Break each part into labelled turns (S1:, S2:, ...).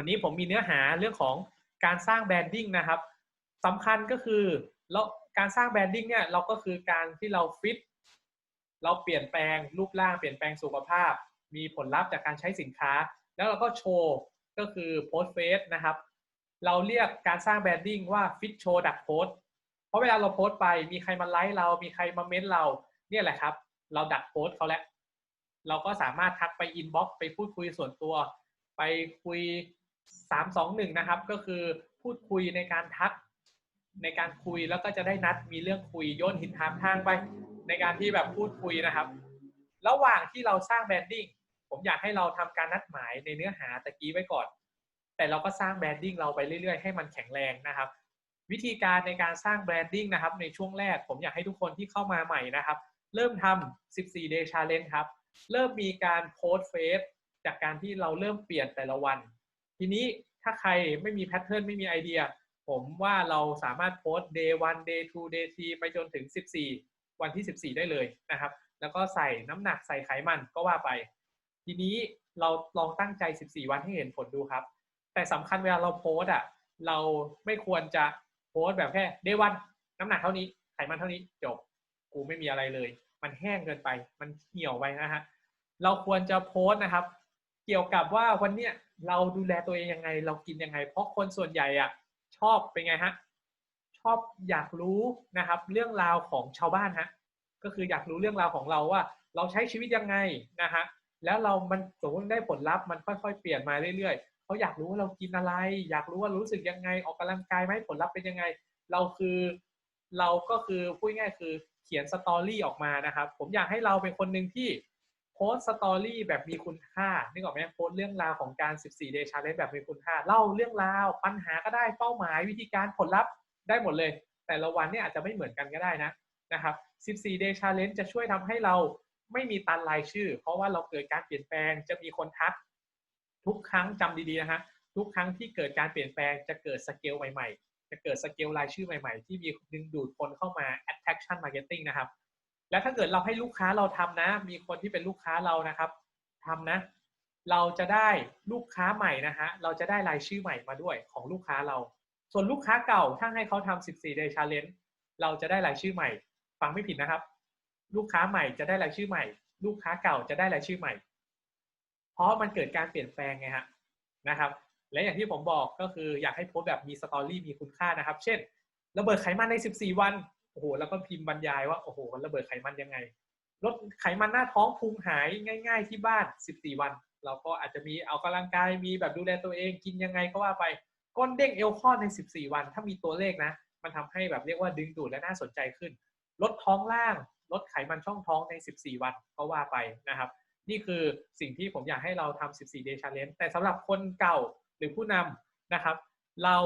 S1: วันนี้ผมมีเนื้อหาเรื่องของการสร้างแบรนดิ้งนะครับสำคัญก็คือเราการสร้างแบรนดิ้งเนี่ยเราก็คือการที่เราฟิตเราเปลี่ยนแปลงรูปร่างเปลี่ยนแปลงสุขภาพ มีผลลัพธ์จากการใช้สินค้า แล้วเราก็โชว์ก็คือโพสเฟสนะครับ เราเรียกการสร้างแบรนดิ้งว่าฟิตโชว์ดักโพสเพราะเวลาเราโพสไปมีใครมาไลค์เรา มีใครมาเม้นเราเนี่ยแหละครับ เราดักโพสเขาแล้วเราก็สามารถทักไปอินบ็อกซ์ไปพูดคุยส่วนตัว ไปคุย สามสองหนึ่งนะครับ ก็คือพูดคุยในการทักในการคุยแล้วก็จะได้นัดมีเรื่องคุยโยนหินถามทางไป ในการที่แบบพูดคุยนะครับ ระหว่างที่เราสร้างแบรนดิ้งผมอยากให้เราทำการนัดหมายในเนื้อหาตะกี้ไว้ก่อน แต่เราก็สร้างแบรนดิ้งเราไปเรื่อยๆ ให้มันแข็งแรงนะครับ วิธีการในการสร้างแบรนดิ้งนะครับ ในช่วงแรกผมอยากให้ทุกคนที่เข้ามาใหม่นะครับ เริ่มทำ14 day challenge ครับ เริ่มมีการโพสเฟซจากการที่เราเริ่มเปลี่ยนแต่ละวัน ทีนี้ถ้าใครไม่มีแพทเทิร์นไม่มีไอเดีย ผมว่าเราสามารถโพสต์ day 1 day 2 day 3 ไปจนถึง 14 วันที่ 14 ได้เลยนะครับ แล้วก็ใส่น้ำหนักใส่ไขมันก็ว่าไป ทีนี้เราลองตั้งใจ 14 วันให้เห็นผลดูครับ แต่สำคัญเวลาเราโพสอะเราไม่ควรจะโพสแบบแค่ day 1น้ำหนักเท่านี้ไขมันเท่านี้จบกูไม่มีอะไรเลย มันแห้งเกินไป มันเหี่ยวไปนะฮะเราควรจะโพสต์นะครับ เกี่ยวกับว่าวันเนี้ย เราดูแลตัวเองยังไง เรากินยังไง เพราะคนส่วนใหญ่อะชอบเป็นไงฮะชอบอยากรู้นะครับ เรื่องราวของชาวบ้านฮะก็คืออยากรู้เรื่องราวของเราว่า เราใช้ชีวิตยังไงนะฮะแล้วเรามันสมมติได้ผลลัพธ์มันค่อยๆ เปลี่ยนมาเรื่อยๆเขาอยากรู้ว่าเรากินอะไร อยากรู้ว่ารู้สึกยังไง ออกกำลังกายไหมผลลัพธ์เป็นยังไง เราคือ เราก็คือพูดง่ายคือเขียนสตอรี่ออกมานะครับ ผมอยากให้เราเป็นคนหนึ่งที่ โพสสตอรี่แบบมีคุณค่านึกออกไหมโพสเรื่องราวของการ 14 day challenge แบบมีคุณค่า เล่าเรื่องราวปัญหาก็ได้เป้าหมายวิธีการผลลัพธ์ได้หมดเลย แต่ละวันเนี่ยอาจจะไม่เหมือนกันก็ได้นะนะครับ 14 day challenge จะช่วยทำให้เราไม่มีตันรายชื่อ เพราะว่าเราเกิดการเปลี่ยนแปลงจะมีคนทัก ทุกครั้งจำดีๆนะฮะทุกครั้งที่เกิดการเปลี่ยนแปลงจะเกิดสเกลใหม่ๆ จะเกิดสเกลรายชื่อใหม่ๆ ที่มีดึงดูดคนเข้ามา attraction marketing นะครับ แล้วถ้าเกิดเราให้ลูกค้าเราทำนะ มีคนที่เป็นลูกค้าเรานะครับทำนะ เราจะได้ลูกค้าใหม่นะฮะเราจะได้รายชื่อใหม่มาด้วยของลูกค้าเรา ส่วนลูกค้าเก่าถ้าให้เขาทำ14 day challenge เราจะได้รายชื่อใหม่ ฟังไม่ผิดนะครับ ลูกค้าใหม่จะได้รายชื่อใหม่ ลูกค้าเก่าจะได้รายชื่อใหม่ เพราะมันเกิดการเปลี่ยนแปลงไงฮะนะครับและอย่างที่ผมบอกก็คืออยากให้โพสต์แบบมีสตอรี่มีคุณค่านะครับ เช่น ระเบิดไขมันใน 14 วัน อ้โหแล้วก็พิมพ์บรรยายว่าโอ้โหมันระเบิดไขมันยังไง ลดไขมันหน้าท้องพุงหายง่าย ๆ ที่บ้าน 14 วัน เราก็อาจจะมีเอากำลังกายมีแบบดูแลตัวเองกินยังไงก็ว่าไปก้นเด้งเอวข้อใน 14 วัน ถ้ามีตัวเลขนะ มันทำให้แบบเรียกว่าดึงดูดและน่าสนใจขึ้น ลดท้องล่าง ลดไขมันช่องท้องใน 14 วันก็ว่าไปนะครับ นี่คือสิ่งที่ผมอยากให้เราทำ14 day challenge แต่สำหรับคนเก่าหรือผู้นำนะครับ เรา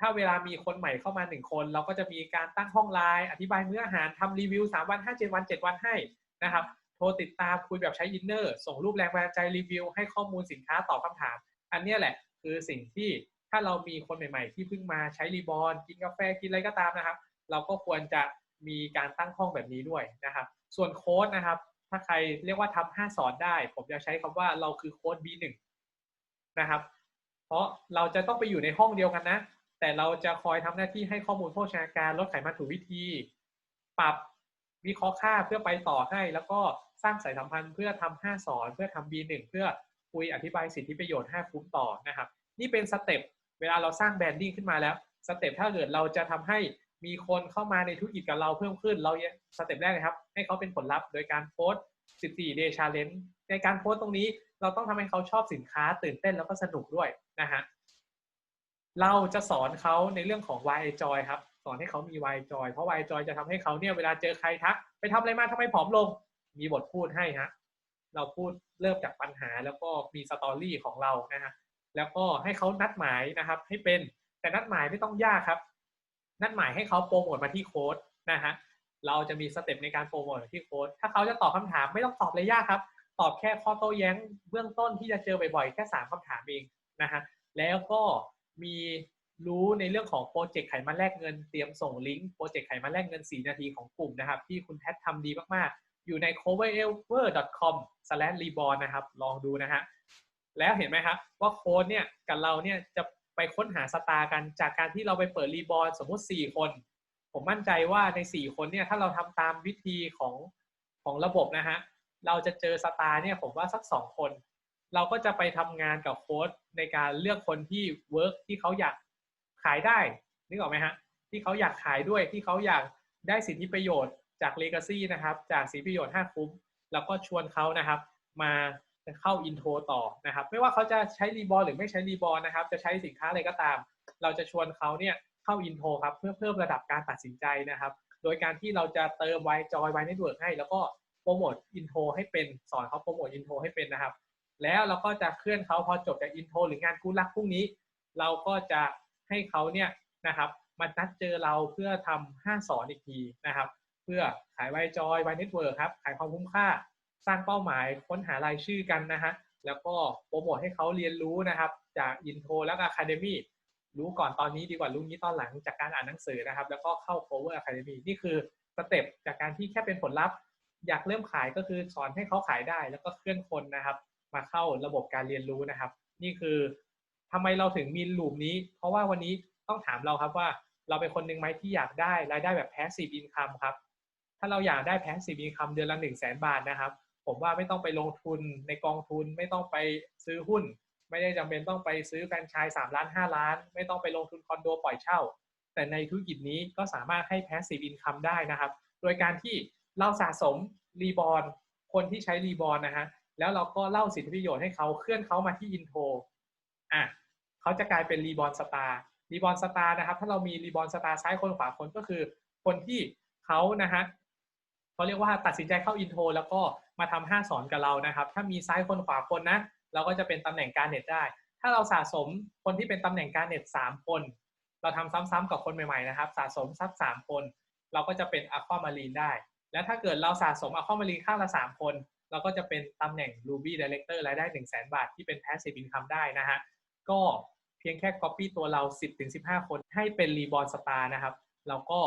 S1: ถ้าเวลามีคนใหม่เข้ามาหนึ่งคน เราก็จะมีการตั้งห้องไลน์อธิบายมื้ออาหารทำรีวิว3วัน5 7วัน7วันให้นะครับโทรติดตามคุยแบบใช้อินเนอร์ส่งรูปแรงบันดาลใจรีวิว ให้ข้อมูลสินค้าตอบคำถาม อันนี้แหละคือสิ่งที่ถ้าเรามีคนใหม่ๆ ที่เพิ่งมาใช้รีบอลกินกาแฟกินอะไรก็ตามนะครับ เราก็ควรจะมีการตั้งห้องแบบนี้ด้วยนะครับ ส่วนโค้ดนะครับ ถ้าใครเรียกว่าทำห้าสอนได้ ผมจะใช้คำว่าเราคือโค้ด B1 นะครับ เพราะเราจะต้องไปอยู่ในห้องเดียวกันนะ แต่เราจะคอยทำหน้าที่ให้ข้อมูลโภชนาการลดไขมันถูกวิธี ปรับวิเคราะห์ค่าเพื่อไปต่อให้ แล้วก็สร้างสายสัมพันธ์เพื่อทำห้าสอน เพื่อทำ B1 เพื่อคุยอธิบายสิทธิประโยชน์ 5 คุ้มต่อนะครับ นี่เป็นสเต็ปเวลาเราสร้างแบรนดิ้งขึ้นมาแล้วสเต็ปถ้าเกิดเราจะทำให้มีคนเข้ามาในธุรกิจกับเราเพิ่มขึ้น เราสเต็ปแรกนะครับ ให้เขาเป็นผลลัพธ์โดยการโพสต์ 14 day challenge ในการโพสต์ตรงนี้เราต้องทำให้เขาชอบสินค้าตื่นเต้นแล้วก็สนุกด้วยนะฮะ เราจะสอนเขาในเรื่องของ why joy ครับ สอนให้เขามี why joy เพราะ why joy จะทำให้เขาเนี่ยเวลาเจอใครทัก ไปทำอะไรมาทำไมผอมลง มีบทพูดให้ฮะเราพูดเริ่มจากปัญหาแล้วก็มีสตอรี่ของเรานะฮะแล้วก็ให้เขานัดหมายนะครับ ให้เป็นแต่นัดหมายไม่ต้องยากครับ นัดหมายให้เขาโปรโมทมาที่โค้ดนะฮะเราจะมีสเต็ปในการโปรโมทที่โค้ดถ้าเขาจะตอบคำถามไม่ต้องตอบเลยยากครับ ตอบแค่ข้อโต้แย้งเบื้องต้นที่จะเจอบ่อยๆ แค่สามคำถามเองนะฮะแล้วก็ มีรู้ในเรื่องของโปรเจกต์ไขมันแลกเงินเตรียมส่งลิงก์โปรเจกต์ไขมันแลกเงิน 4 นาทีของกลุ่มนะครับ ที่คุณแพททำดีมาก ๆ อยู่ใน coverever.com/reborn นะครับ ลองดูนะฮะแล้วเห็นไหมครับว่าโค้ดเนี่ยกับเราเนี่ยจะไปค้นหาสตาร์กันจากการที่เราไปเปิดรีบอลสมมุติ 4 คน ผมมั่นใจว่าใน 4 คนเนี่ยถ้าเราทำตามวิธีของของระบบนะฮะเราจะเจอสตาร์เนี่ยผมว่าสัก 2 คน เราก็จะไปทำงานกับโค้ดในการเลือกคนที่เวิร์กที่เขาอยากขายได้นึกออกไหมฮะที่เขาอยากขายด้วยที่เขาอยากได้สิทธิประโยชน์จากเลกาซีนะครับ จากสิทธิประโยชน์ 5 คุ้ม แล้วก็ชวนเขานะครับ มาเข้าอินโทรต่อนะครับ ไม่ว่าเขาจะใช้รีบอลหรือไม่ใช้รีบอลนะครับ จะใช้สินค้าอะไรก็ตาม เราจะชวนเขาเนี่ยเข้าอินโทรครับ เพื่อเพิ่มระดับการตัดสินใจนะครับ โดยการที่เราจะเติมไวจอยไวเน็ตเวิร์กให้ แล้วก็โปรโมทอินโทรให้เป็นสอนเขาโปรโมทอินโทรให้เป็นนะครับ แล้วเราก็จะเคลื่อนเขาพอจบจากอินโทรหรืองานกู้รักพรุ่งนี้ เราก็จะให้เขาเนี่ยนะครับมานัดเจอเราเพื่อทำห้าสอนอีกทีนะครับ เพื่อขายไวจอยไวเน็ตเวิร์กครับขายความคุ้มค่าสร้างเป้าหมายค้นหารายชื่อกันนะฮะแล้วก็โปรโมทให้เขาเรียนรู้นะครับ จากอินโทรและอะคาเดมี่รู้ก่อนตอนนี้ดีกว่ารู้นี้ตอนหลังจากการอ่านหนังสือนะครับ แล้วก็เข้า Power Academy นี่คือสเต็ปจากการที่แค่เป็นผลลัพธ์ อยากเริ่มขายก็คือสอนให้เขาขายได้ แล้วก็เคลื่อนคนนะครับ มาเข้าระบบการเรียนรู้นะครับ นี่คือทำไมเราถึงมีลูปนี้ เพราะว่าวันนี้ต้องถามเราครับว่าเราเป็นคนหนึ่งไหมที่อยากได้รายได้แบบ passive income ครับ ถ้าเราอยากได้ passive income เดือนละ1 0 0 0 0แบาทนะครับ ผมว่าไม่ต้องไปลงทุนในกองทุนไม่ต้องไปซื้อหุ้น ไม่ได้จำเป็นต้องไปซื้อแฟรนไชส์3ล้าน 5 ล้าน ไม่ต้องไปลงทุนคอนโดปล่อยเช่า แต่ในธุรกิจนี้ก็สามารถให้ passive income ได้นะครับ โดยการที่เราสะสมรีบอลคนที่ใช้รีบอลนะฮะ แล้วเราก็เล่าสิทธิประโยชน์ให้เขาเคลื่อนเขามาที่อินโทรอะเขาจะกลายเป็นรีบอลสตาร์รีบอลสตาร์นะครับ ถ้าเรามีรีบอลสตาร์ซ้ายคนขวาคนก็คือคนที่เขานะฮะเขาเรียกว่าตัดสินใจเข้าอินโทรแล้วก็มาทำห้าสอนกับเรานะครับ ถ้ามีซ้ายคนขวาคนนะ เราก็จะเป็นตำแหน่งการเน็ตได้ ถ้าเราสะสมคนที่เป็นตำแหน่งการเน็ตสามคน เราทำซ้ำๆกับคนใหม่ๆนะครับ สะสมสักสามคน เราก็จะเป็นอะความารีนได้ แล้วถ้าเกิดเราสะสมอะความารีนข้างละสามคน เราก็จะเป็นตำแหน่ง Ruby Director รายได้ 1 0 0 0 0แบาทที่เป็น Passive Income ได้นะฮะ ก็เพียงแค่ Copy ตัวเรา 10-15 คนให้เป็น Reborn Star นะครับ เราก็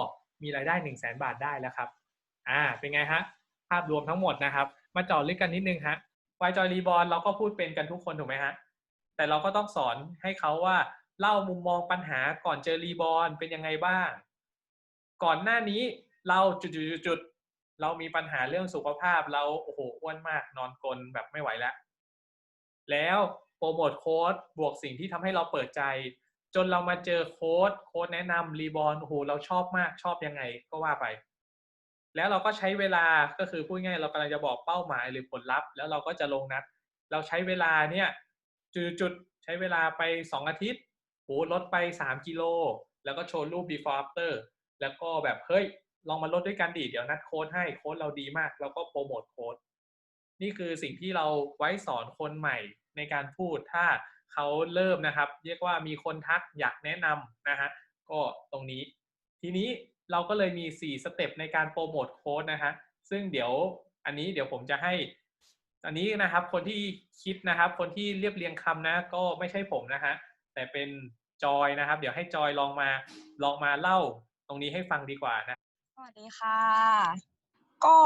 S1: มีรายได้ 1 0 0 0 0แบาทได้แล้วครับ อ่า เป็นไงฮะ ภาพรวมทั้งหมดนะครับ มาเจาะลึกกันนิดนึงฮะไวจอยรีบอลเราก็พูดเป็นกันทุกคนถูกไหมฮะ แต่เราก็ต้องสอนให้เขาว่าเล่ามุมมองปัญหาก่อนเจอรีบอลเป็นยังไงบ้าง ก่อนหน้านี้เราจุดๆๆ เรามีปัญหาเรื่องสุขภาพเราโอ้โหอ้วนมากนอนกลนแบบไม่ไหวแล้ว แล้วโปรโมทโค้ดบวกสิ่งที่ทำให้เราเปิดใจ จนเรามาเจอโค้ดโค้ดแนะนำรีบอลโอ้โหเราชอบมากชอบยังไงก็ว่าไป แล้วเราก็ใช้เวลาก็คือพูดง่ายเรากำลังจะบอกเป้าหมายหรือผลลัพธ์ แล้วเราก็จะลงนัด เราใช้เวลาเนี่ยจุดๆใช้เวลาไป 2 อาทิตย์โหลดไป 3 กิโล แล้วก็โชว์รูป before after แล้วก็แบบเฮ้ย ลองมาลดด้วยกันดิเดี๋ยวนัดโค้ดให้โค้ดเราดีมากแล้วก็โปรโมทโค้ดนี่คือสิ่งที่เราไว้สอนคนใหม่ในการพูดถ้าเขาเริ่มนะครับ เรียกว่ามีคนทักอยากแนะนำนะฮะก็ตรงนี้ ทีนี้เราก็เลยมี 4 สเต็ปในการโปรโมทโค้ดนะฮะซึ่งเดี๋ยวอันนี้เดี๋ยวผมจะให้อันนี้นะครับคนที่คิดนะครับ คนที่เรียบเรียงคำนะ ก็ไม่ใช่ผมนะฮะแต่เป็นจอยนะครับ เดี๋ยวให้จอยลองมาลองมาเล่าตรงนี้ให้ฟังดีกว่านะ
S2: วัสดีค่ะ ก็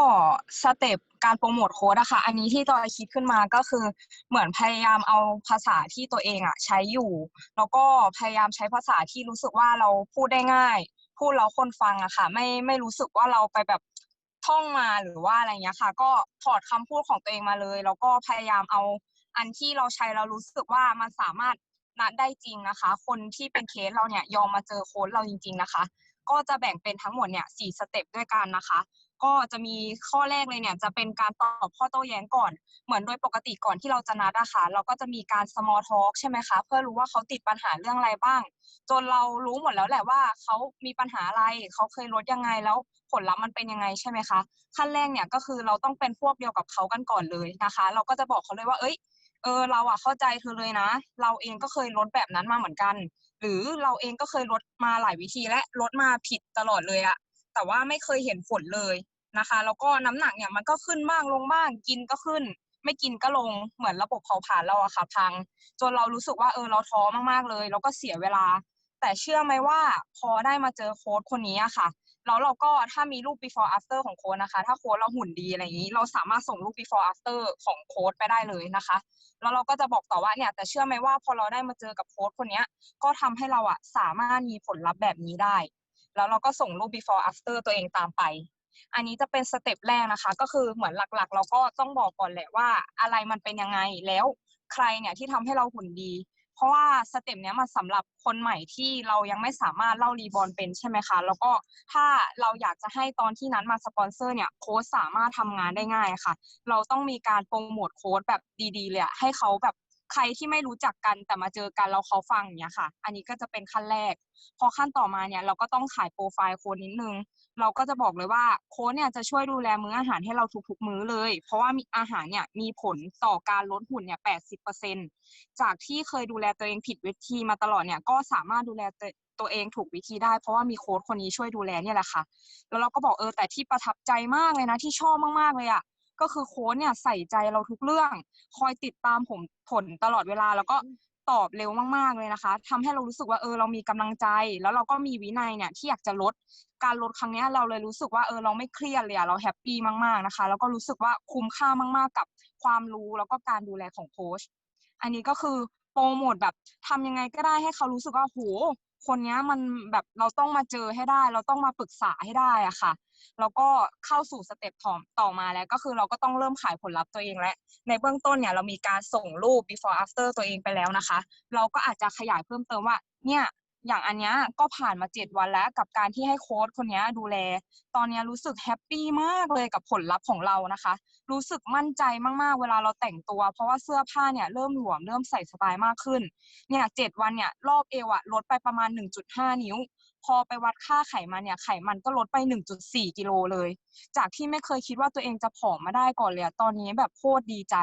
S2: สเต็ปการโปรโมทโค้ดอะค่ะ อันนี้ที่จอยคิดขึ้นมาก็คือเหมือนพยายามเอาภาษาที่ตัวเองอะใช้อยู่ แล้วก็พยายามใช้ภาษาที่รู้สึกว่าเราพูดได้ง่าย พูดแล้วคนฟังอะค่ะ ไม่ไม่รู้สึกว่าเราไปแบบท่องมาหรือว่าอะไรเงี้ยค่ะ ก็ถอดคำพูดของตัวเองมาเลย แล้วก็พยายามเอาอันที่เราใช้เรารู้สึกว่ามันสามารถนัดได้จริงนะคะ คนที่เป็นเคสเราเนี่ยยอมมาเจอโค้ดเราจริง ๆนะคะ ก็จะแบ่งเป็นทั้งหมดเนี่ยสี่สเต็ปด้วยกันนะคะ ก็จะมีข้อแรกเลยเนี่ยจะเป็นการตอบข้อโต้แย้งก่อน เหมือนโดยปกติก่อนที่เราจะนัดอะค่ะเราก็จะมีการ small talk ใช่ไหมคะเพื่อรู้ว่าเขาติดปัญหาเรื่องอะไรบ้าง จนเรารู้หมดแล้วแหละว่าเขามีปัญหาอะไรเขาเคยลดยังไงแล้วผลลัพธ์มันเป็นยังไงใช่ไหมคะขั้นแรกเนี่ยก็คือเราต้องเป็นพวกเดียวกับเขากันก่อนเลยนะคะ เราก็จะบอกเขาเลยว่าเอ้ยเออเราอะเข้าใจเธอเลยนะ เราเองก็เคยลดแบบนั้นมาเหมือนกัน หรือเราเองก็เคยลดมาหลายวิธีและลดมาผิดตลอดเลยอะแต่ว่าไม่เคยเห็นผลเลยนะคะ แล้วก็น้ำหนักเนี่ยมันก็ขึ้นบ้างลงบ้างกินก็ขึ้น ไม่กินก็ลงเหมือนระบบเผาผลาญเราอะค่ะพัง จนเรารู้สึกว่าเออเราท้อมากๆเลย แล้วก็เสียเวลา แต่เชื่อไหมว่าพอได้มาเจอโค้ดคนนี้อะค่ะ แล้วเราก็ถ้ามีรูป before after ของโค้ดนะคะ ถ้าโค้ดเราหุ่นดีอะไรอย่างนี้ เราสามารถส่งรูป before after ของโค้ดไปได้เลยนะคะ แล้วเราก็จะบอกต่อว่าเนี่ยแต่เชื่อไหมว่าพอเราได้มาเจอกับโค้ดคนเนี้ยก็ทำให้เราอะสามารถมีผลลัพธ์แบบนี้ได้ แล้วเราก็ส่งรูป before after ตัวเองตามไป อันนี้จะเป็นสเต็ปแรกนะคะ ก็คือเหมือนหลักๆ เราก็ต้องบอกก่อนแหละว่าอะไรมันเป็นยังไงแล้วใครเนี่ยที่ทำให้เราหุ่นดี เพราะว่าสเต็ปเนี้ยมันสำหรับคนใหม่ที่เรายังไม่สามารถเล่ารีบอลเป็นใช่ไหมคะ แล้วก็ถ้าเราอยากจะให้ตอนที่นั้นมาสปอนเซอร์เนี่ยโค้ชสามารถทำงานได้ง่ายค่ะ เราต้องมีการโปรโมทโค้ดแบบดีๆเลยอะให้เขาแบบ ใครที่ไม่รู้จักกันแต่มาเจอกันแล้วเขาฟังเงี้ยค่ะ อันนี้ก็จะเป็นขั้นแรก พอขั้นต่อมาเนี่ยเราก็ต้องขายโปรไฟล์โค้ดนิดนึง เราก็จะบอกเลยว่าโค้ดเนี่ยจะช่วยดูแลมื้ออาหารให้เราทุกๆมื้อเลย เพราะว่ามีอาหารเนี่ยมีผลต่อการลดหุ่นเนี่ย80%จากที่เคยดูแลตัวเองผิดวิธีมาตลอดเนี่ยก็สามารถดูแลตัวเองถูกวิธีได้ เพราะว่ามีโค้ดคนนี้ช่วยดูแลเนี่ยแหละค่ะ แล้วเราก็บอกเออแต่ที่ประทับใจมากเลยนะที่ชอบมากๆเลยอะ ก็คือโค้ชเนี่ยใส่ใจเราทุกเรื่อง คอยติดตามผมผลตลอดเวลา แล้วก็ตอบเร็วมากๆเลยนะคะทำให้เรารู้สึกว่าเออเรามีกำลังใจ แล้วเราก็มีวินัยเนี่ยที่อยากจะลดการลดครั้งเนี้ยเราเลยรู้สึกว่าเออเราไม่เครียดเลยอะเราแฮปปี้มากๆนะคะ แล้วก็รู้สึกว่าคุ้มค่ามากๆกับความรู้แล้วก็การดูแลของโค้ชอันนี้ก็คือโปรโมทแบบทำยังไงก็ได้ให้เขารู้สึกว่าโห คนเนี้ยมันแบบเราต้องมาเจอให้ได้ เราต้องมาปรึกษาให้ได้อะค่ะ แล้วก็เข้าสู่สเต็ปต่อต่อมาแล้ว ก็คือเราก็ต้องเริ่มขายผลลัพธ์ตัวเองแล้วในเบื้องต้นเนี่ยเรามีการส่งรูป before after ตัวเองไปแล้วนะคะ เราก็อาจจะขยายเพิ่มเติมว่าเนี่ย อย่างอันเนี้ยก็ผ่านมาเจ็ดวันแล้วกับการที่ให้โค้ชคนนี้ดูแล ตอนนี้รู้สึกแฮปปี้มากเลยกับผลลัพธ์ของเรานะคะ รู้สึกมั่นใจมากๆ เวลาเราแต่งตัว เพราะว่าเสื้อผ้าเนี่ยเริ่มหลวมเริ่มใส่สบายมากขึ้น เนี่ยเจ็ดวันเนี่ยรอบเอวอะลดไปประมาณ 1.5 นิ้ว พอไปวัดค่าไขมันเนี่ยไขมันก็ลดไป 1.4 กิโลเลย จากที่ไม่เคยคิดว่าตัวเองจะผอมมาได้ก่อนเลยตอนนี้แบบโคตรดีใจ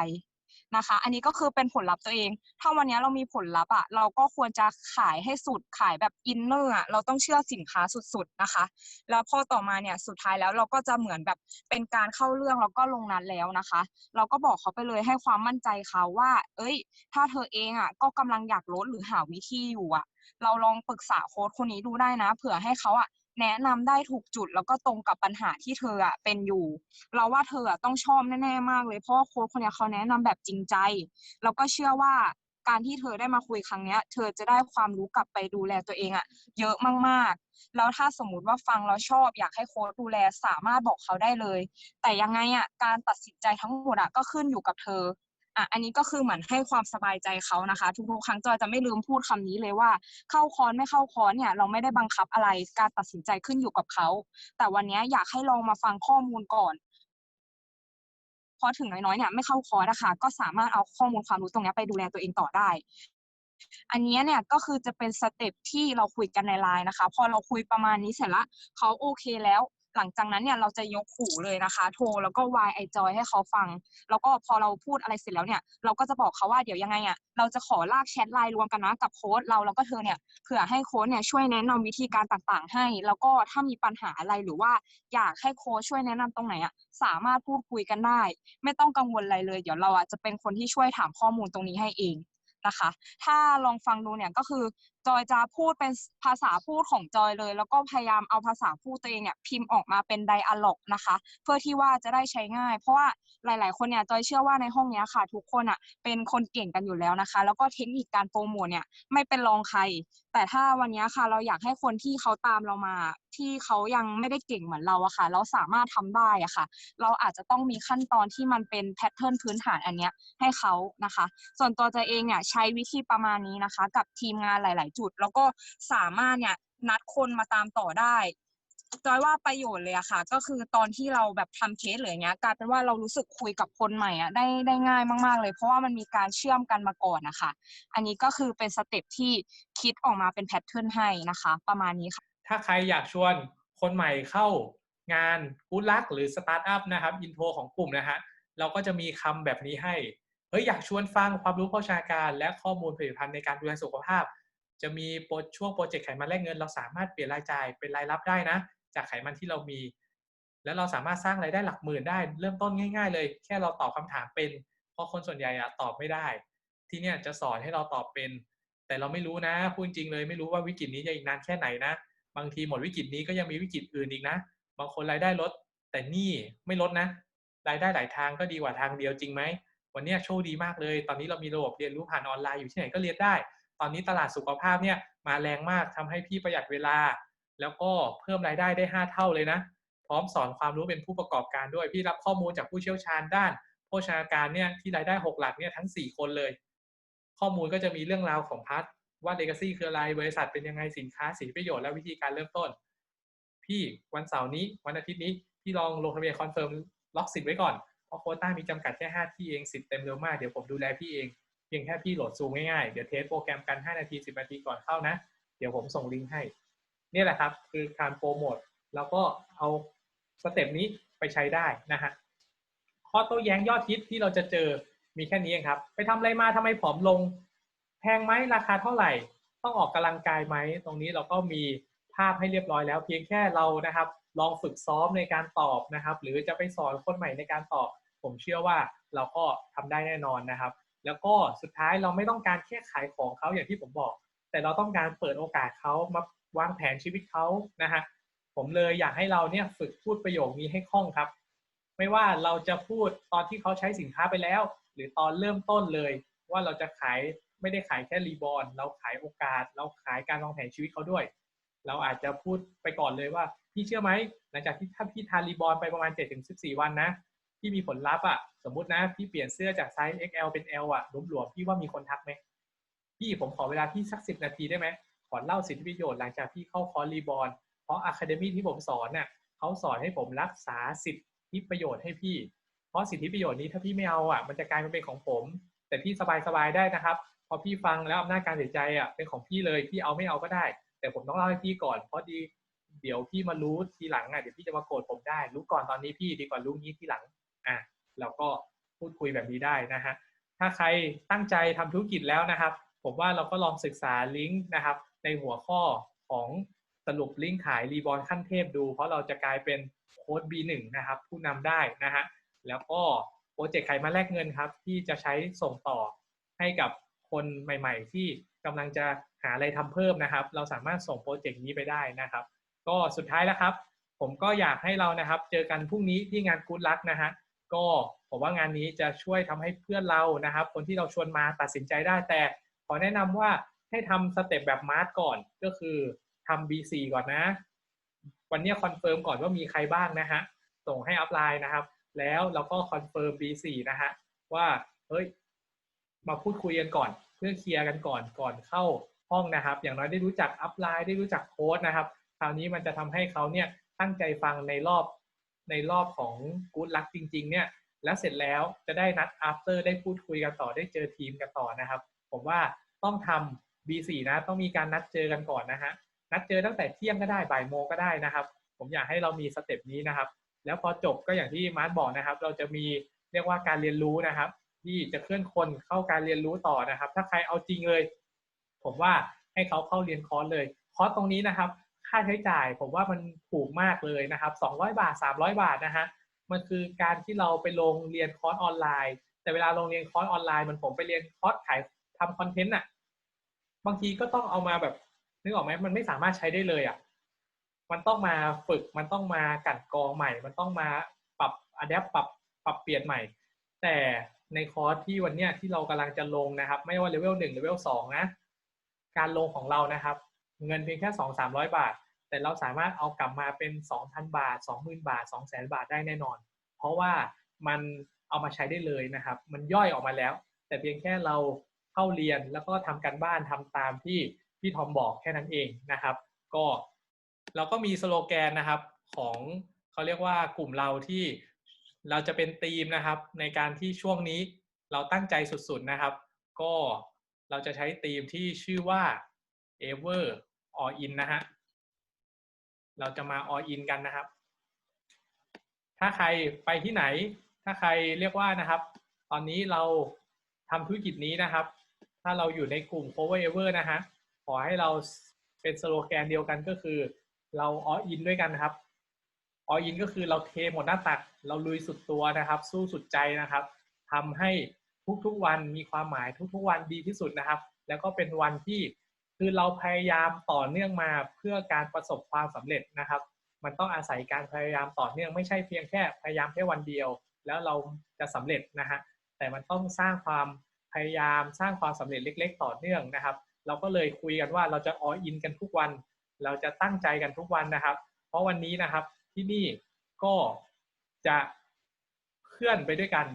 S2: นะคะ อันนี้ก็คือเป็นผลลัพธ์ตัวเอง ถ้าวันนี้เรามีผลลัพธ์อะเราก็ควรจะขายให้สุดขายแบบอินเนอร์อะเราต้องเชื่อสินค้าสุดๆนะคะ แล้วพอต่อมาเนี่ยสุดท้ายแล้วเราก็จะเหมือนแบบเป็นการเข้าเรื่องแล้วก็ลงนัดแล้วนะคะ เราก็บอกเขาไปเลยให้ความมั่นใจเขาว่า เอ้ย ถ้าเธอเองอะก็กำลังอยากลดหรือหาวิธีอยู่อะ เราลองปรึกษาโค้ชคนนี้ดูได้นะ เผื่อให้เขาอะ แนะนำได้ถูกจุดแล้วก็ตรงกับปัญหาที่เธออะเป็นอยู่ เราว่าเธออะต้องชอบแน่ๆมากเลยเพราะว่าโค้ชคนนี้เขาแนะนำแบบจริงใจแล้วก็เชื่อว่าการที่เธอได้มาคุยครั้งเนี้ย เธอจะได้ความรู้กลับไปดูแลตัวเองอะเยอะมากๆ แล้วถ้าสมมติว่าฟังแล้วชอบอยากให้โค้ชดูแลสามารถบอกเขาได้เลย แต่ยังไงอะการตัดสินใจทั้งหมดอะก็ขึ้นอยู่กับเธอ อะอันนี้ก็คือเหมือนให้ความสบายใจเขานะคะ ทุกๆครั้งจอยจะไม่ลืมพูดคำนี้เลยว่า เข้าคอนไม่เข้าคอนเนี่ยเราไม่ได้บังคับอะไรการตัดสินใจขึ้นอยู่กับเขา แต่วันนี้อยากให้ลองมาฟังข้อมูลก่อนพอถึงน้อยๆเนี่ยไม่เข้าคอร์สนะคะก็สามารถเอาข้อมูลความรู้ตรงนี้ไปดูแลตัวเองต่อได้ อันนี้เนี่ยก็คือจะเป็นสเต็ปที่เราคุยกันในไลน์นะคะ พอเราคุยประมาณนี้เสร็จละเขาโอเคแล้ว หลังจากนั้นเนี่ยเราจะยกหูเลยนะคะ โทรแล้วก็วายไอจอยให้เขาฟัง แล้วก็พอเราพูดอะไรเสร็จแล้วเนี่ย เราก็จะบอกเขาว่าเดี๋ยวยังไงอะเราจะขอลากแชทไลน์รวมกันนะกับโค้ดเราแล้วก็เธอเนี่ยเผื่อให้โค้ดเนี่ยช่วยแนะนำวิธีการต่างๆ ให้ แล้วก็ถ้ามีปัญหาอะไรหรือว่าอยากให้โค้ชช่วยแนะนำตรงไหนอะสามารถพูดคุยกันได้ ไม่ต้องกังวลอะไรเลย เดี๋ยวเราอะจะเป็นคนที่ช่วยถามข้อมูลตรงนี้ให้เองนะคะ ถ้าลองฟังดูเนี่ยก็คือ จอยจะพูดเป็นภาษาพูดของจอยเลย แล้วก็พยายามเอาภาษาพูดตัวเองเนี่ยพิมพ์ออกมาเป็นไดอะล็อกนะคะ เพื่อที่ว่าจะได้ใช้ง่าย เพราะว่าหลาย ๆ คนเนี่ยจอยเชื่อว่าในห้องนี้ค่ะ ทุกคนอะเป็นคนเก่งกันอยู่แล้วนะคะ แล้วก็เทคนิคการโปรโมทเนี่ยไม่เป็นรองใคร แต่ถ้าวันนี้ค่ะเราอยากให้คนที่เขาตามเรามาที่เขายังไม่ได้เก่งเหมือนเราอะค่ะ เราสามารถทำได้อะค่ะ เราอาจจะต้องมีขั้นตอนที่มันเป็นแพทเทิร์นพื้นฐานอันเนี้ยให้เขานะคะ ส่วนตัวใจเองเนี่ยใช้วิธีประมาณนี้นะคะ กับทีมงานหลาย ๆจุด แล้วก็สามารถเนี่ยนัดคนมาตามต่อได้จอยว่าประโยชน์เลยอะค่ะ ก็คือตอนที่เราแบบทำเคสหรืออย่างเงี้ยกลายเป็นว่าเรารู้สึกคุยกับคนใหม่อะได้ได้ง่ายมากๆเลย เพราะว่ามันมีการเชื่อมกันมาก่อนนะคะอันนี้ก็คือเป็นสเต็ปที่คิดออกมาเป็นแพทเทิร์นให้นะคะ ประมาณนี้ค่ะ
S1: ถ้าใครอยากชวนคนใหม่เข้างานกู๊ดลักหรือสตาร์ทอัพนะครับอินโทรของกลุ่มนะฮะเราก็จะมีคำแบบนี้ให้เฮ้ยอยากชวนฟังความรู้โภชนาการ และข้อมูลผลิตภัณฑ์ในการดูแลสุขภาพ จะมีโปรช่วงโปรเจกต์ไขมันแลกเงิน เราสามารถเปลี่ยนรายจ่ายเป็นรายรับได้นะ จากไขมันที่เรามี แล้วเราสามารถสร้างรายได้หลักหมื่นได้ เริ่มต้นง่าย ๆ เลย แค่เราตอบคำถามเป็น เพราะคนส่วนใหญ่อะตอบไม่ได้ ที่เนี่ยจะสอนให้เราตอบเป็น แต่เราไม่รู้นะพูดจริงเลย ไม่รู้ว่าวิกฤตนี้จะอีกนานแค่ไหนนะ บางทีหมดวิกฤตนี้ก็ยังมีวิกฤตอื่นอีกนะ บางคนรายได้ลด แต่นี่ไม่ลดนะ รายได้หลายทางก็ดีกว่าทางเดียวจริงไหมวันนี้โชคดีมากเลย ตอนนี้เรามีระบบเรียนรู้ผ่านออนไลน์อยู่ที่ไหนก็เรียนได้ ตอนนี้ตลาดสุขภาพเนี่ยมาแรงมากทำให้พี่ประหยัดเวลา แล้วก็เพิ่มรายได้ได้ 5 เท่าเลยนะ พร้อมสอนความรู้เป็นผู้ประกอบการด้วย พี่รับข้อมูลจากผู้เชี่ยวชาญด้าน โภชนาการเนี่ยที่รายได้ 6 หลักเนี่ยทั้ง 4 คนเลย ข้อมูลก็จะมีเรื่องราวของพัทว่า Legacy คืออะไร บริษัทเป็นยังไงสินค้าสินประโยชน์และวิธีการเริ่มต้น พี่วันเสาร์นี้วันอาทิตย์นี้พี่ลองลงทะเบียนคอนเฟิร์มล็อกสิทธิ์ไว้ก่อนเพราะโคต้ามีจำกัดแค่5ที่เองสิทธิ์เต็มเร็วมากเดี๋ยวผมดูแลพี่เอง พียงแค่พี่โหลดซูมง่ายๆ เดี๋ยวเทสโปรแกรมกัน 5 นาที 10 นาทีก่อนเข้านะ เดี๋ยวผมส่งลิงก์ให้ นี่แหละครับ คือการโปรโมทแล้วก็เอาสเต็ปนี้ไปใช้ได้นะฮะข้อโต้แย้งยอดฮิตที่เราจะเจอมีแค่นี้เองครับ ไปทำอะไรมาทำไมผอมลง แพงไหมราคาเท่าไหร่ ต้องออกกำลังกายไหม ตรงนี้เราก็มีภาพให้เรียบร้อยแล้ว เพียงแค่เรานะครับ ลองฝึกซ้อมในการตอบนะครับ หรือจะไปสอนคนใหม่ในการตอบ ผมเชื่อว่าเราก็ทำได้แน่นอนนะครับ แล้วก็สุดท้ายเราไม่ต้องการแค่ขายของเขาอย่างที่ผมบอก แต่เราต้องการเปิดโอกาสเขามาวางแผนชีวิตเขานะฮะผมเลยอยากให้เราเนี่ยฝึกพูดประโยคนี้ให้คล่องครับ ไม่ว่าเราจะพูดตอนที่เขาใช้สินค้าไปแล้ว หรือตอนเริ่มต้นเลย ว่าเราจะขายไม่ได้ขายแค่รีบอลเราขายโอกาส เราขายการวางแผนชีวิตเขาด้วย เราอาจจะพูดไปก่อนเลยว่าพี่เชื่อไหมหลังจากที่ถ้าพี่ทานรีบอลไปประมาณ 7-14 วันนะ พี่มีผลลัพธ์อะสมมุตินะพี่เปลี่ยนเสื้อจากไซส์ XL เป็น L อะหลวมๆพี่ว่ามีคนทักไหมพี่ผมขอเวลาพี่สักสิบนาทีได้ไหมขอเล่าสิทธิประโยชน์หลังจากพี่เข้าคอร์สรีบอลเพราะอะคาเดมี่ที่ผมสอนน่ะเขาสอนให้ผมรักษาสิทธิประโยชน์ให้พี่ เพราะสิทธิประโยชน์นี้ถ้าพี่ไม่เอาอะมันจะกลายมาเป็นของผม แต่พี่สบายๆได้นะครับพอพี่ฟังแล้วอำนาจการตัดสินใจอะเป็นของพี่เลยพี่เอาไม่เอาก็ได้ แต่ผมต้องเล่าให้พี่ก่อนเพราะดีเดี๋ยวพี่มารู้ทีหลังอะเดี๋ยวพี่จะมาโกรธผมได้ รู้ก่อนตอนนี้พี่ดีกว่ารู้งี้ทีหลัง อะเราก็พูดคุยแบบนี้ได้นะฮะถ้าใครตั้งใจทำธุรกิจแล้วนะครับ ผมว่าเราก็ลองศึกษาลิงก์นะครับ ในหัวข้อของสรุปลิงก์ขายรีบอลขั้นเทพดู เพราะเราจะกลายเป็นโค้ด B1 นะครับ ผู้นำได้นะฮะแล้วก็โปรเจกต์ขายมาแลกเงินครับ ที่จะใช้ส่งต่อให้กับคนใหม่ ๆ ที่กำลังจะหาอะไรทำเพิ่มนะครับ เราสามารถส่งโปรเจกต์นี้ไปได้นะครับ ก็สุดท้ายแล้วครับ ผมก็อยากให้เรานะครับ เจอกันพรุ่งนี้ที่งานกู๊ดลักนะฮะ ก็ผมว่างานนี้จะช่วยทำให้เพื่อนเรานะครับ คนที่เราชวนมาตัดสินใจได้แต่ ขอแนะนำว่าให้ทำสเต็ปแบบมาร์ทก่อนก็คือทำ B4 ก่อนนะ วันนี้คอนเฟิร์มก่อนว่ามีใครบ้างนะฮะส่งให้อัพไลน์นะครับ แล้วเราก็คอนเฟิร์ม B4 นะฮะว่าเฮ้ยมาพูดคุยกันก่อน เพื่อเคลียร์กันก่อนก่อนเข้าห้องนะครับ อย่างน้อยได้รู้จักอัพไลน์ได้รู้จักโค้ดนะครับ คราวนี้มันจะทำให้เขาเนี่ยตั้งใจฟังในรอบ ในรอบของกู๊ดลักจริง ๆ เนี่ยแล้วเสร็จแล้วจะได้นัด after ได้พูดคุยกันต่อได้เจอทีมกันต่อนะครับ ผมว่าต้องทำ B4 นะต้องมีการนัดเจอกันก่อนนะฮะนัดเจอตั้งแต่เที่ยงก็ได้บ่ายโมงก็ได้นะครับ ผมอยากให้เรามีสเต็ปนี้นะครับ แล้วพอจบก็อย่างที่มาร์ทบอกนะครับ เราจะมีเรียกว่าการเรียนรู้นะครับ ที่จะเคลื่อนคนเข้าการเรียนรู้ต่อนะครับ ถ้าใครเอาจริงเลย ผมว่าให้เขาเข้าเรียนคอร์สเลยคอร์สตรงนี้นะครับ ค่าใช้จ่าย ผมว่ามันถูกมากเลยนะครับ 200 บาท 300 บาทนะฮะมันคือการที่เราไปลงเรียนคอร์สออนไลน์ แต่เวลาลงเรียนคอร์สออนไลน์มันผมไปเรียนคอร์สขายทำคอนเทนต์อะบางทีก็ต้องเอามาแบบนึกออกไหมมันไม่สามารถใช้ได้เลยอะมันต้องมาฝึกมันต้องมากลั่นกรองใหม่ มันต้องมาปรับอัดแอปปรับปรับเปลี่ยนใหม่ แต่ในคอร์สที่วันเนี้ยที่เรากำลังจะลงนะครับ ไม่ว่าเลเวลหนึ่งเลเวลสองนะ การลงของเรานะครับ เงินเพียงแค่สองสามร้อยบาท แต่เราสามารถเอากลับมาเป็นสองพันบาทสองหมื่นบาทสองแสนบาทได้แน่นอน เพราะว่ามันเอามาใช้ได้เลยนะครับ มันย่อยออกมาแล้ว แต่เพียงแค่เราเข้าเรียนแล้วก็ทำการบ้านทำตามที่พี่ทอมบอกแค่นั้นเองนะครับ ก็เราก็มีสโลแกนนะครับของเขาเรียกว่ากลุ่มเราที่เราจะเป็นทีมนะครับ ในการที่ช่วงนี้เราตั้งใจสุดๆนะครับ ก็เราจะใช้ทีมที่ชื่อว่า ever all in นะฮะ เราจะมา all in กันนะครับ ถ้าใครไปที่ไหน ถ้าใครเรียกว่านะครับ ตอนนี้เราทำธุรกิจนี้นะครับ ถ้าเราอยู่ในกลุ่ม cover ever นะฮะ ขอให้เราเป็นสโลแกนเดียวกันก็คือเรา all in ด้วยกันครับ all in ก็คือเราเทหมดหน้าตัก เราลุยสุดตัวนะครับ สู้สุดใจนะครับทำให้ทุกๆวันมีความหมายทุกๆวันดีที่สุดนะครับ แล้วก็เป็นวันที่ คือเราพยายามต่อเนื่องมาเพื่อการประสบความสำเร็จนะครับ มันต้องอาศัยการพยายามต่อเนื่องไม่ใช่เพียงแค่พยายามแค่วันเดียว แล้วเราจะสำเร็จนะฮะแต่มันต้องสร้างความพยายามสร้างความสำเร็จเล็ก ๆ ต่อเนื่องนะครับ เราก็เลยคุยกันว่าเราจะออินกันทุกวัน เราจะตั้งใจกันทุกวันนะครับ เพราะวันนี้นะครับที่นี่ก็จะเคลื่อนไปด้วยกัน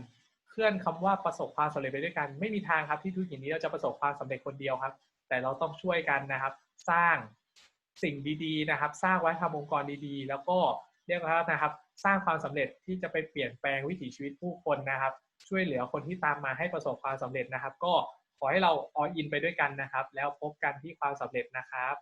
S1: เคลื่อนคำว่าประสบความสำเร็จไปด้วยกัน ไม่มีทางครับที่ธุรกิจนี้เราจะประสบความสำเร็จคนเดียวครับ แต่เราต้องช่วยกันนะครับ สร้างสิ่งดีๆนะครับ สร้างวัฒนธรรมองค์กรดีๆ แล้วก็เรียกว่านะครับ สร้างความสำเร็จที่จะไปเปลี่ยนแปลงวิถีชีวิตผู้คนนะครับ ช่วยเหลือคนที่ตามมาให้ประสบความสำเร็จนะครับ ก็ขอให้เราออินไปด้วยกันนะครับ แล้วพบกันที่ความสำเร็จนะครับ